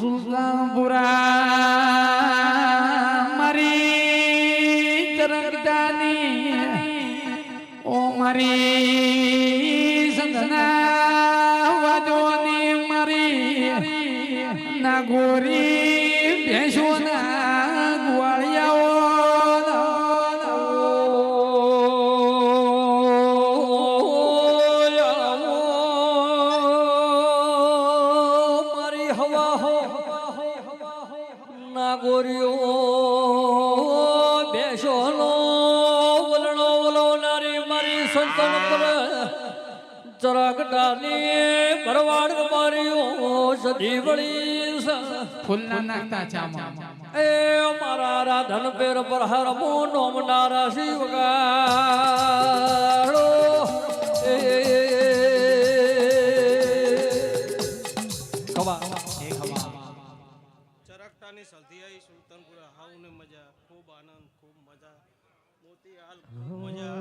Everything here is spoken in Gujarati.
સુલતાનપુરા મારી તરંગદાની ઓ મારી સંધના વાજોની મારી નાગોરી ભેંસોના નાગોરીઓ બેસોનો વલણો વલોનારી મારી સંતન પર જરાકટાની ભરવાડ મારીઓ સધી વળી સ- ફૂલના નાખતા ચામાં. એ મારા રાધન પેર પર હર મોનો નારા શિવગાળો એ ખવા. ચરકટાની સલધિયાઈ સુલતાનપુરા હાઉને મજા ખૂબ આનંદ ખૂબ મજા. મોતી હાલ મજા.